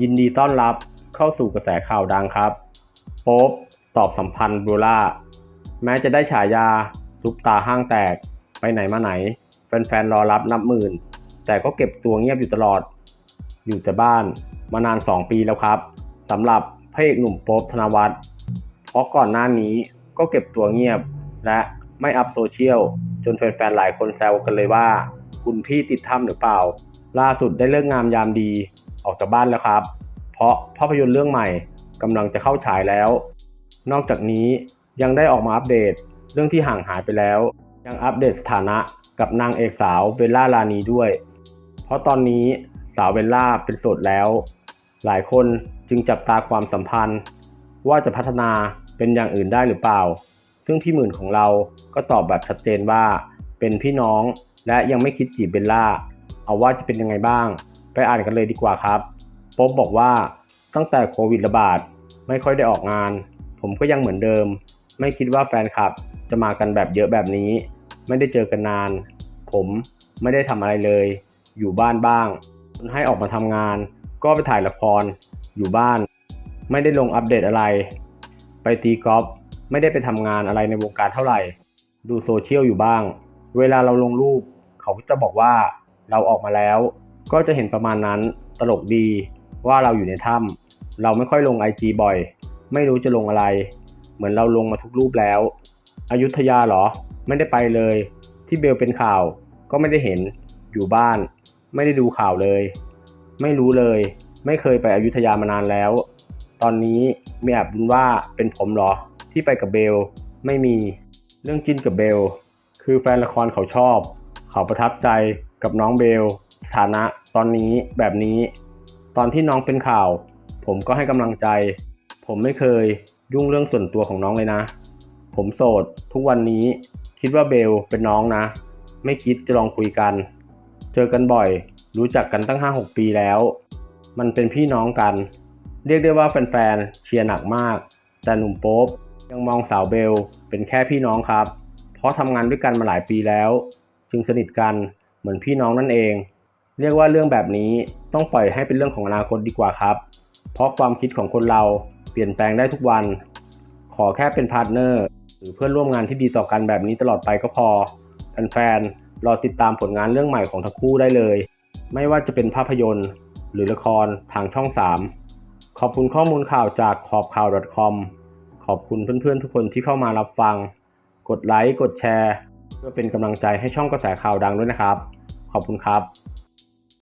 ยินดีต้อนรับเข้าสู่กระแสข่าวดังครับ โป๊ปตอบสัมพันธ์โบล่า แม้จะได้ฉายาซุปตาห้างแตก ไปไหนมาไหน แฟนๆ รอรับนับหมื่น แต่ก็เก็บตัวเงียบอยู่ตลอด อยู่แต่บ้านมานาน 2 ปีแล้วครับสำหรับพระเอกหนุ่มโป๊ปธนวัฒน์เพราะก่อนหน้านี้ก็เก็บตัวเงียบ และไม่อัพโซเชียล จนแฟนๆ หลายคนแซวกันเลยว่า คุณพี่ติดถ้ำหรือเปล่า ล่าสุดได้เลิกงามยามดี ออกจากบ้านแล้วครับ เพราะภาพยนตร์เรื่องใหม่กำลังจะเข้าฉายแล้ว นอกจากนี้ยังได้ออกมาอัปเดตเรื่องที่ห่างหายไปแล้ว ยังอัปเดตสถานะกับนางเอกสาวเบลล่าลานีด้วย เพราะตอนนี้สาวเบลล่าเป็นโสดแล้ว หลายคนจึงจับตาความสัมพันธ์ ว่าจะพัฒนาเป็นอย่างอื่นได้หรือเปล่า ซึ่งพี่หมื่นของเราก็ตอบแบบชัดเจนว่า เป็นพี่น้องและยังไม่คิดจีบเบลล่า เอาว่าจะเป็นยังไงบ้าง ไปอ่านกันเลยดีกว่าครับป๊บบอกว่าตั้งแต่โควิดระบาดไม่ค่อยได้ออกงาน ผมก็ยังเหมือนเดิม ไม่คิดว่าแฟนคลับจะมากันแบบเยอะแบบนี้ ไม่ได้เจอกันนาน ผมไม่ได้ทำอะไรเลย อยู่บ้านบ้างให้ออกมาทำงาน ก็ไปถ่ายละคร อยู่บ้าน ไม่ได้ลงอัปเดตอะไร ไปตีกอล์ฟไม่ได้ไปทำงานอะไรในวงการเท่าไหร่ ดูโซเชียลอยู่บ้าง เวลาเราลงรูป เขาก็จะบอกว่าเราออกมาแล้ว ก็จะเห็นประมาณนั้นตลกดีว่าเราอยู่ในถ้ำเราไม่ค่อยลง IG บ่อย ไม่รู้จะลงอะไร เหมือนเราลงมาทุกรูปแล้ว อยุธยาเหรอ ไม่ได้ไปเลย ที่เบลเป็นข่าว ก็ไม่ได้เห็นอยู่บ้าน ไม่ได้ดูข่าวเลย ไม่รู้เลย ไม่เคยไปอยุธยามานานแล้ว ตอนนี้มีแอบลุ้นว่าเป็นผมเหรอ ที่ไปกับเบลไม่มีเรื่องจินกับเบล คือแฟนละครเขาชอบ เขาประทับใจกับน้องเบล สถานะตอนนี้แบบนี้ ตอนที่น้องเป็นข่าว ผมก็ให้กำลังใจ ผมไม่เคยยุ่งเรื่องส่วนตัวของน้องเลยนะ ผมโสดทุกวันนี้คิดว่าเบลเป็นน้องนะ ไม่คิดจะลองคุยกัน เจอกันบ่อย รู้จักกันตั้ง 5-6 ปีแล้ว มันเป็นพี่น้องกัน เรียกได้ว่าแฟนๆเชียร์หนักมาก แต่หนุ่มโป๊ปยังมองสาวเบลเป็นแค่พี่น้องครับ เพราะทำงานด้วยกันมาหลายปีแล้ว จึงสนิทกันเหมือนพี่น้องนั่นเอง เรียกว่าเรื่องแบบนี้ต้องปล่อยให้เป็นเรื่องของอนาคตดีกว่าครับ เพราะความคิดของคนเราเปลี่ยนแปลงได้ทุกวัน ขอแค่เป็นพาร์ทเนอร์หรือเพื่อนร่วมงานที่ดีต่อกันแบบนี้ตลอดไปก็พอแฟนๆรอติดตามผลงานเรื่องใหม่ของทั้งคู่ได้เลย ไม่ว่าจะเป็นภาพยนตร์ หรือละครทางช่อง 3 ขอบคุณข้อมูลข่าวจากขอบข่าว .com ขอบคุณเพื่อนๆทุกคนที่เข้ามารับฟัง กดไลค์กดแชร์ เพื่อเป็นกำลังใจให้ช่องกระแสข่าวดังด้วยนะครับ ขอบคุณครับ